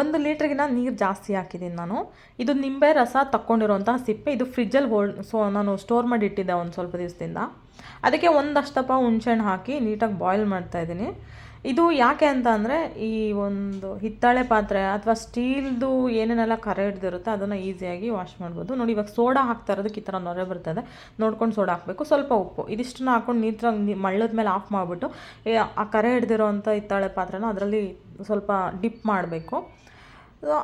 ಒಂದು ಲೀಟ್ರಿಗಿನ ನೀರು ಜಾಸ್ತಿ ಹಾಕಿದ್ದೀನಿ ನಾನು. ಇದು ನಿಂಬೆ ರಸ ತಕ್ಕೊಂಡಿರುವಂತಹ ಸಿಪ್ಪೆ. ಇದು ಫ್ರಿಜ್ಜಲ್ಲಿ ಹೋಲ್ಡ್ ಸೊ ನಾನು ಸ್ಟೋರ್ ಮಾಡಿ ಇಟ್ಟಿದ್ದೆ ಒಂದು ಸ್ವಲ್ಪ ದಿವಸದಿಂದ. ಅದಕ್ಕೆ ಒಂದಷ್ಟಪ್ಪ ಹುಣ್ಸೆಹಣ್ಣು ಹಾಕಿ ನೀಟಾಗಿ ಬಾಯ್ಲ್ ಮಾಡ್ತಾಯಿದ್ದೀನಿ ಇದು ಯಾಕೆ ಅಂತ ಅಂದರೆ ಈ ಒಂದು ಹಿತ್ತಾಳೆ ಪಾತ್ರೆ ಅಥವಾ ಸ್ಟೀಲ್ದು ಏನೇನೆಲ್ಲ ಕರೆ ಹಿಡ್ದಿರುತ್ತೆ ಅದನ್ನು ಈಸಿಯಾಗಿ ವಾಶ್ ಮಾಡ್ಬೋದು. ನೋಡಿ, ಇವಾಗ ಸೋಡಾ ಹಾಕ್ತಾ ಇರೋದಕ್ಕೆ ಈ ಥರ ನೊರೆ ಬರ್ತದೆ ನೋಡ್ಕೊಂಡು ಸೋಡಾ ಹಾಕಬೇಕು. ಸ್ವಲ್ಪ ಉಪ್ಪು. ಇದಿಷ್ಟನ್ನ ಹಾಕೊಂಡು ನೀಟಾಗಿ ಮಳ್ಳದ ಮೇಲೆ ಆಫ್ ಮಾಡಿಬಿಟ್ಟು ಆ ಕರೆ ಹಿಡ್ದಿರೋಂಥ ಹಿತ್ತಾಳೆ ಪಾತ್ರೆನ ಅದರಲ್ಲಿ ಸ್ವಲ್ಪ ಡಿಪ್ ಮಾಡಬೇಕು.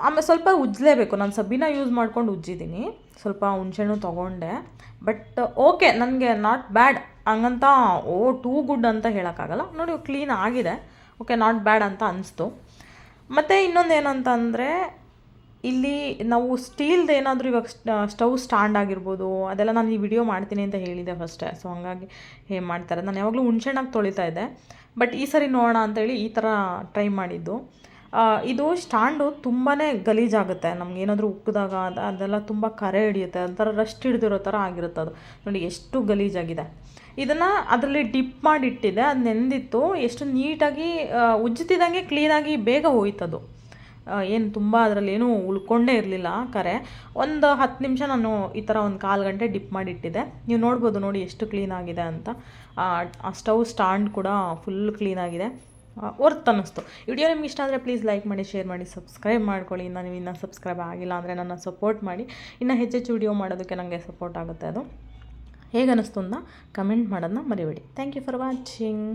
ಆಮೇಲೆ ಸ್ವಲ್ಪ ಉಜ್ಜಲೇಬೇಕು ನಾನು ಸಬ್ಬಿನ ಯೂಸ್ ಮಾಡ್ಕೊಂಡು ಉಜ್ಜಿದ್ದೀನಿ ಸ್ವಲ್ಪ ಹುಣ್ಸೆಹಣ್ಣು ತೊಗೊಂಡೆ. ಬಟ್, ಓಕೆ, ನನಗೆ ನಾಟ್ ಬ್ಯಾಡ್. ಹಂಗಂತ, ಓ ಟೂ ಗುಡ್ ಅಂತ ಹೇಳೋಕ್ಕಾಗಲ್ಲ. ನೋಡಿ ಕ್ಲೀನ್ ಆಗಿದೆ. ಓಕೆ ನಾಟ್ ಬ್ಯಾಡ್ ಅಂತ ಅನಿಸ್ತು. ಮತ್ತು ಇನ್ನೊಂದು ಏನಂತಂದರೆ ಇಲ್ಲಿ ನಾವು ಸ್ಟೀಲ್ದು ಏನಾದರೂ ಇವಾಗ ಸ್ಟವ್ ಸ್ಟ್ಯಾಂಡ್ ಆಗಿರ್ಬೋದು, ಅದೆಲ್ಲ ನಾನು ಈ ವಿಡಿಯೋ ಮಾಡ್ತೀನಿ ಅಂತ ಹೇಳಿದೆ ಫಸ್ಟೇ ಸೊ ಹಂಗಾಗಿ ಹೇ ಮಾಡ್ತಾರೆ. ನಾನು ಯಾವಾಗಲೂ ಹುಣ್ಸೆಣ್ಣಾಗಿ ತೊಳಿತಾ ಇದ್ದೆ. ಬಟ್ ಈ ಸರಿ ನೋಡೋಣ ಅಂತೇಳಿ ಈ ಥರ ಟ್ರೈ ಮಾಡಿದ್ದು. ಇದು ಸ್ಟ್ಯಾಂಡು ತುಂಬಾ ಗಲೀಜಾಗುತ್ತೆ. ನಮ್ಗೆ ಏನಾದರೂ ಉಕ್ಕಿದಾಗ ಅದು, ಅದೆಲ್ಲ ತುಂಬ ಕರೆ ಹಿಡಿಯುತ್ತೆ. ಒಂಥರ ರಸ್ಟ್ ಹಿಡ್ದಿರೋ ಥರ ಆಗಿರುತ್ತೆ ಅದು. ನೋಡಿ, ಎಷ್ಟು ಗಲೀಜಾಗಿದೆ. ಇದನ್ನು ಅದರಲ್ಲಿ ಡಿಪ್ ಮಾಡಿ ಇಟ್ಟಿದ್ದೆ ಅದು ನೆಂದಿತ್ತು. ಎಷ್ಟು ನೀಟಾಗಿ ಉಜ್ಜುತ್ತಿದ್ದಂಗೆ ಕ್ಲೀನಾಗಿ ಬೇಗ ಹೋಯ್ತದು. ಏನು ತುಂಬ ಅದರಲ್ಲಿ ಏನೂ ಉಳ್ಕೊಂಡೇ ಇರಲಿಲ್ಲ ಕರೆ. ಒಂದು ಹತ್ತು ನಿಮಿಷ ನಾನು ಈ ಥರ ಒಂದು ಕಾಲು ಗಂಟೆ ಡಿಪ್ ಮಾಡಿಟ್ಟಿದ್ದೆ ನೀವು ನೋಡ್ಬೋದು ನೋಡಿ ಎಷ್ಟು ಕ್ಲೀನಾಗಿದೆ ಅಂತ. ಆ ಸ್ಟವ್ ಸ್ಟ್ಯಾಂಡ್ ಕೂಡ ಫುಲ್ ಕ್ಲೀನಾಗಿದೆ. ವರ್ತ್ ಅನ್ನಿಸ್ತು. ವಿಡಿಯೋ ನಿಮ್ಗೆ ಇಷ್ಟ ಆದರೆ ಪ್ಲೀಸ್ ಲೈಕ್ ಮಾಡಿ ಶೇರ್ ಮಾಡಿ ಸಬ್ಸ್ಕ್ರೈಬ್ ಮಾಡ್ಕೊಳ್ಳಿ. ಇನ್ನು ನೀವು ಇನ್ನೂ ಸಬ್ಸ್ಕ್ರೈಬ್ ಆಗಿಲ್ಲ ಅಂದರೆ ನನ್ನ ಸಪೋರ್ಟ್ ಮಾಡಿ. ಇನ್ನು ಹೆಚ್ಚೆಚ್ಚು ವಿಡಿಯೋ ಮಾಡೋದಕ್ಕೆ ನನಗೆ ಸಪೋರ್ಟ್ ಆಗುತ್ತೆ ಅದು. ಹೇಗೆ ಅನ್ನಿಸ್ತು ಅಂತ ಕಮೆಂಟ್ ಮಾಡೋದನ್ನ ಮರಿಬೇಡಿ. Thank you for watching